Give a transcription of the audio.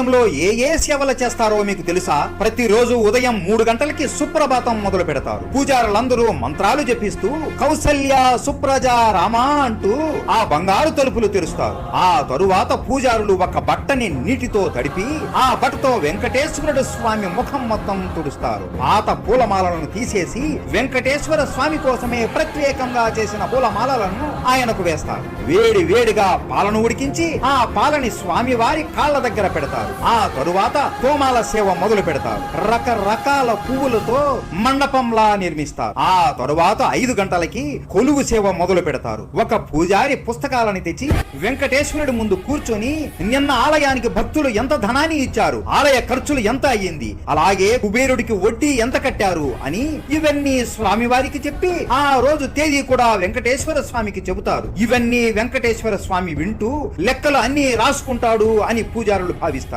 ఆలయంలో ఏ ఏ సేవలు చేస్తారో మీకు తెలుసా? ప్రతిరోజు ఉదయం మూడు గంటలకి సుప్రభాతం మొదలు పెడతారు. పూజారులందరూ మంత్రాలు జపిస్తూ కౌసల్య సుప్రజ రామ అంటూ ఆ బంగారు తలుపులు తెరుస్తారు. ఆ తరువాత పూజారులు ఒక బట్టని నీటితో తడిపి ఆ బట్టతో వెంకటేశ్వరుడు స్వామి ముఖం మొత్తం తుడుస్తారు. పాత పూలమాలను తీసేసి వెంకటేశ్వర స్వామి కోసమే ప్రత్యేకంగా చేసిన పూలమాలలను ఆయనకు వేస్తారు. వేడి వేడిగా పాలను ఉడికించి ఆ పాలని స్వామి వారి కాళ్ళ దగ్గర పెడతారు. ఆ తరువాత కోమాల సేవ మొదలు పెడతారు. రకరకాల పువ్వులతో మండపంలా నిర్మిస్తారు. ఆ తరువాత ఐదు గంటలకి కొలువు సేవ మొదలు పెడతారు. ఒక పూజారి పుస్తకాలని తెచ్చి వెంకటేశ్వరుడి ముందు కూర్చొని నిన్న ఆలయానికి భక్తులు ఎంత ధనాన్ని ఇచ్చారు? ఆలయ ఖర్చులు ఎంత అయ్యింది? అలాగే కుబేరుడికి వడ్డీ ఎంత కట్టారు? అని ఇవన్నీ స్వామివారికి చెప్పి ఆ రోజు తేదీ కూడా వెంకటేశ్వర స్వామికి చెబుతారు. ఇవన్నీ వెంకటేశ్వర స్వామి వింటూ లెక్కలు అన్ని రాసుకుంటాడు అని పూజారులు భావిస్తారు.